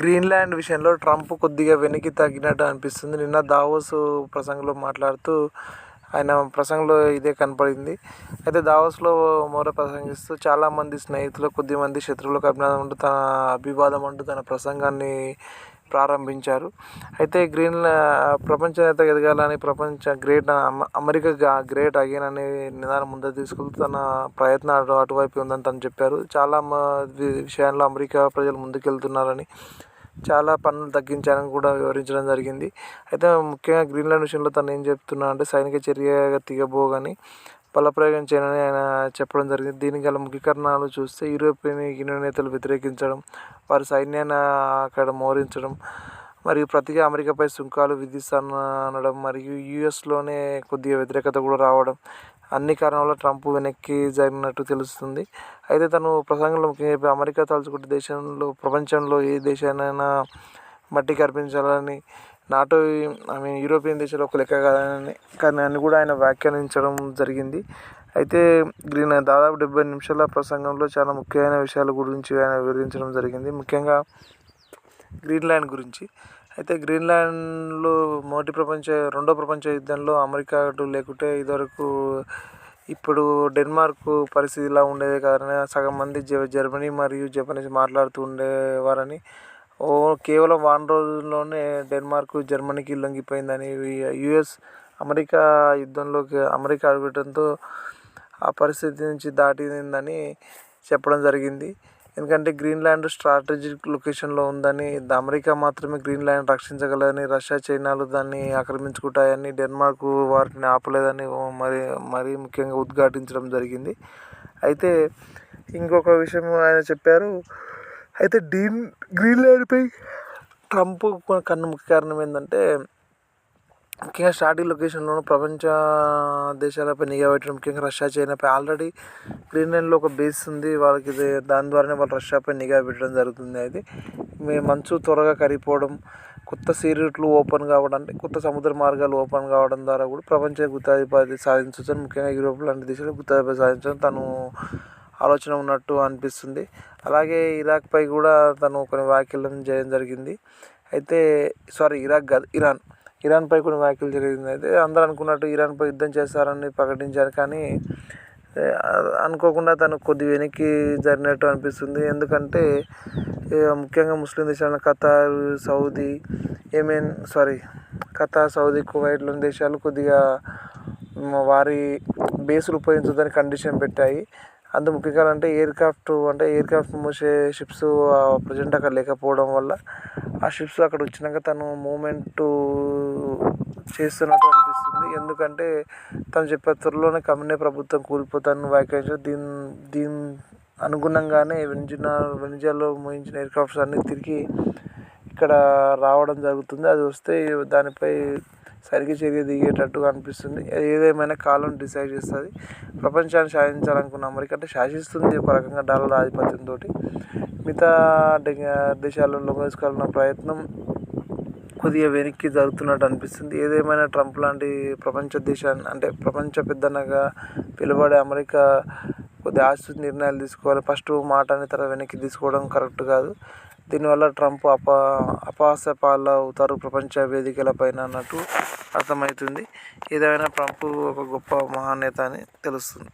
Greenland విషయంలో Trump కొద్దిగా వెనక్కి తగ్గినట్టు అనిపిస్తుంది. నిన్న దావోస్ ప్రసంగంలో మాట్లాడుతూ ఆయన ప్రసంగంలో ఇదే కనపడింది. అయితే దావోస్లో మౌర ప్రసంగిస్తూ చాలామంది స్నేహితులు కొద్దిమంది శత్రువులకు అభినందన అంటూ తన అభివాదం అంటూ తన ప్రసంగాన్ని ప్రారంభించారు. అయితే గ్రీన్ ప్రపంచ ఎదగాలని ప్రపంచ గ్రేట్ అమెరికా గ్రేట్ అగైన్ అనే నిదానం ముందు తీసుకెళ్తూ తన ప్రయత్నం అటు అటువైపు ఉందని తను చెప్పారు. చాలా విషయాల్లో అమెరికా ప్రజలు ముందుకెళ్తున్నారని చాలా పన్నులు తగ్గించాలని కూడా వివరించడం జరిగింది. అయితే ముఖ్యంగా గ్రీన్లాండ్ విషయంలో తను ఏం చెప్తున్నా అంటే సైనిక చర్యగా దిగబోగాని బలప్రయోగం చేయనని ఆయన చెప్పడం జరిగింది. దీనికి గల ముఖ్య కారణాలు చూస్తే యూరోపియన్ యూనియన్ నేతలు వ్యతిరేకించడం వారి సైన్యాన్ని అక్కడ మోహరించడం మరియు ప్రతిగా అమెరికాపై సుంకాలు విధిస్తాను అనడం మరియు యూఎస్లోనే కొద్దిగా వ్యతిరేకత కూడా రావడం అన్ని కారణాల ట్రంప్ వెనక్కి జరిగినట్టు తెలుస్తుంది. అయితే తను ప్రసంగంలో ముఖ్యంగా అమెరికా తలుచుకుంటే దేశంలో ప్రపంచంలో ఏ దేశాన్నైనా మట్టి కనిపించాలని నాటో ఐ మీన్ యూరోపియన్ దేశాలు ఒక లెక్క కాదని కానీ అని కూడా ఆయన వ్యాఖ్యానించడం జరిగింది. అయితే గ్రీన్ దాదాపు డెబ్బై నిమిషాల ప్రసంగంలో చాలా ముఖ్యమైన విషయాల గురించి ఆయన వివరించడం జరిగింది. ముఖ్యంగా గ్రీన్లాండ్ గురించి. అయితే గ్రీన్లాండ్లో మొదటి ప్రపంచ రెండో ప్రపంచ యుద్ధంలో అమెరికా అటు లేకుంటే ఇదివరకు ఇప్పుడు డెన్మార్క్ పరిస్థితి ఇలా ఉండేది కారణంగా సగం మంది జర్మనీ మరియు జపనీస్ మాట్లాడుతూ ఉండేవారని. ఓ కేవలం వారం రోజుల్లోనే డెన్మార్క్ జర్మనీకి లొంగిపోయిందని యుఎస్ అమెరికా యుద్ధంలోకి అమెరికా అడుగుపెట్టడంతో ఆ పరిస్థితి నుంచి దాటిందని చెప్పడం జరిగింది. ఎందుకంటే గ్రీన్లాండ్ స్ట్రాటజిక్ లొకేషన్లో ఉందని అమెరికా మాత్రమే గ్రీన్లాండ్ రక్షించగలదని రష్యా చైనాలు దాన్ని ఆక్రమించుకుంటాయని డెన్మార్క్ వాటిని ఆపలేదని మరి మరీ ముఖ్యంగా ఉద్ఘాటించడం జరిగింది. అయితే ఇంకొక విషయం ఆయన చెప్పారు. అయితే డీన్ గ్రీన్లాండ్పై ట్రంప్ కన్ను ముఖ్య కారణం ఏంటంటే ముఖ్యంగా స్టార్టింగ్ లొకేషన్లోనూ ప్రపంచ దేశాలపై నిఘా పెట్టడం ముఖ్యంగా రష్యా చైనాపై ఆల్రెడీ గ్రీన్లాండ్లో ఒక బేస్ ఉంది. వాళ్ళకి ఇది దాని ద్వారానే వాళ్ళు రష్యాపై నిఘా పెట్టడం జరుగుతుంది. అయితే మంచు త్వరగా కరిగిపోవడం కొత్త సీ రూట్లు ఓపెన్ కావడం అంటే కొత్త సముద్ర మార్గాలు ఓపెన్ కావడం ద్వారా కూడా ప్రపంచ గుత్తాధిపతి సాధించవచ్చు. ముఖ్యంగా యూరోప్ లాంటి దేశాలు గుత్తాధిపతి సాధించడం తను ఆలోచన ఉన్నట్టు అనిపిస్తుంది. అలాగే ఇరాక్పై కూడా తను కొన్ని వ్యాఖ్యలను చేయడం జరిగింది. అయితే సారీ ఇరాక్ కాదు ఇరాన్. ఇరాన్పై కొన్ని వ్యాఖ్యలు జరిగింది. అయితే అందరూ అనుకున్నట్టు ఇరాన్పై యుద్ధం చేస్తారని ప్రకటించారు కానీ అనుకోకుండా తను కొద్ది వెనక్కి జరిగినట్టు అనిపిస్తుంది. ఎందుకంటే ముఖ్యంగా ముస్లిం దేశాలను Qatar Saudi Yemen sorry Qatar Saudi Kuwait లాంటి దేశాలు కొద్దిగా వారి బేసులు ఉపయోగించదని కండిషన్ పెట్టాయి. అందు ముఖ్యంగా అంటే ఎయిర్ క్రాఫ్ట్ అంటే ఎయిర్ క్రాఫ్ట్ మోసే షిప్స్ ప్రజెంట్ అక్కడ లేకపోవడం వల్ల ఆ షిప్స్ అక్కడ వచ్చినాక తను మూమెంట్ చేస్తున్నట్టు అనిపిస్తుంది. ఎందుకంటే తను చెప్పే త్వరలోనే కమ్యూనే ప్రభుత్వం కూలిపోతాను వ్యాఖ్యానించారు. దీని దీని అనుగుణంగానే వెనిజులా వెనిజులాలో మోయించిన ఎయిర్ క్రాఫ్ట్స్ అన్నీ తిరిగి ఇక్కడ రావడం జరుగుతుంది. అది వస్తే దానిపై సరిగ్గా చర్య దిగేటట్టుగా అనిపిస్తుంది. ఏదేమైనా కాలం డిసైడ్ చేస్తుంది. ప్రపంచాన్ని శాసించాలనుకున్న. అమెరికా అంటే శాసిస్తుంది ఒక రకంగా డాలర్ ఆధిపత్యంతో మిగతా దేశాలలో లొంగేసుకోవాలన్న ప్రయత్నం కొద్దిగా వెనక్కి జరుగుతున్నట్టు అనిపిస్తుంది. ఏదేమైనా ట్రంప్ లాంటి ప్రపంచ దేశాన్ని అంటే ప్రపంచ పెద్దనగా పిలువడే అమెరికా కొద్దిగా ఆస్తి నిర్ణయాలు తీసుకోవాలి. ఫస్ట్ మాటని తర్వాత వెనక్కి తీసుకోవడం కరెక్ట్ కాదు. దీనివల్ల ట్రంప్ అప అపహాస్య పాలవుతారు ప్రపంచ వేదికల పైన అన్నట్టు అర్థమవుతుంది. ఏదైనా ట్రంప్ ఒక గొప్ప మహానేత అని తెలుస్తుంది.